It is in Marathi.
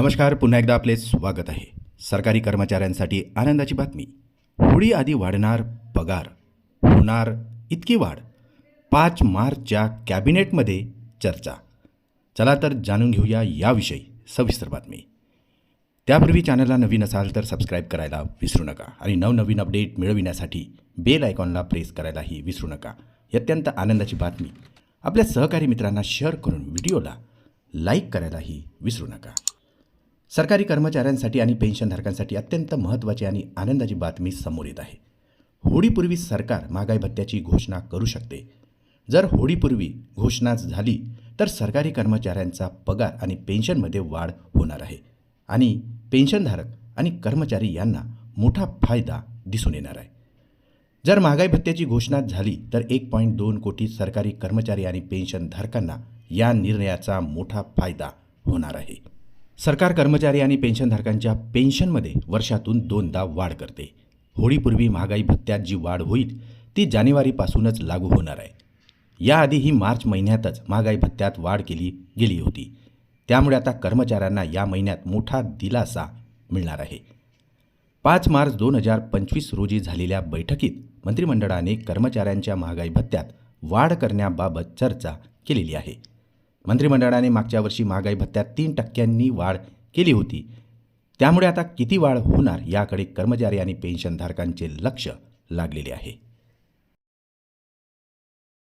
नमस्कार पुन्हा एकदा आपले स्वागत आहे. सरकारी कर्मचाऱ्यांसाठी आनंदाची बातमी. होळी आधी वाढणार पगार. होणार इतकी वाढ. पाच मार्चच्या कॅबिनेटमध्ये चर्चा. चला तर जाणून घेऊया याविषयी सविस्तर बातमी. त्यापूर्वी चॅनलला नवीन असाल तर सबस्क्राईब करायला विसरू नका आणि नवनवीन अपडेट मिळविण्यासाठी बेल आयकॉनला प्रेस करायलाही विसरू नका. अत्यंत आनंदाची बातमी. आपल्या सहकारी मित्रांना शेअर करून व्हिडिओला लाईक करायलाही विसरू नका. सरकारी कर्मचाऱ्यांसाठी आणि पेन्शनधारकांसाठी अत्यंत महत्त्वाची आणि आनंदाची बातमी समोर येत आहे. होळीपूर्वी सरकार महागाई भत्त्याची घोषणा करू शकते. जर होळीपूर्वी घोषणा झाली तर सरकारी कर्मचाऱ्यांचा पगार आणि पेन्शनमध्ये वाढ होणार आहे. आणि पेन्शनधारक आणि कर्मचारी यांना मोठा फायदा दिसून येणार आहे. जर महागाई भत्त्याची घोषणा झाली तर एक पॉईंट दोन कोटी सरकारी कर्मचारी आणि पेन्शनधारकांना या निर्णयाचा मोठा फायदा होणार आहे. सरकार कर्मचारी आणि पेन्शनधारकांच्या पेन्शनमध्ये वर्षातून दोनदा वाढ करते. होळीपूर्वी महागाई भत्त्यात जी वाढ होईल ती जानेवारीपासूनच लागू होणार आहे. याआधीही मार्च महिन्यातच महागाई भत्त्यात वाढ केली गेली होती. त्यामुळे आता कर्मचाऱ्यांना या महिन्यात मोठा दिलासा मिळणार आहे. पाच मार्च दोन हजार पंचवीस रोजी झालेल्या बैठकीत मंत्रिमंडळाने कर्मचाऱ्यांच्या महागाई भत्त्यात वाढ करण्याबाबत चर्चा केलेली आहे. मंत्रिमंडळाने मागच्या वर्षी महागाई भत्त्यात तीन टक्क्यांनी वाढ केली होती. त्यामुळे आता किती वाढ होणार याकडे कर्मचारी आणि पेन्शनधारकांचे लक्ष लागलेले आहे.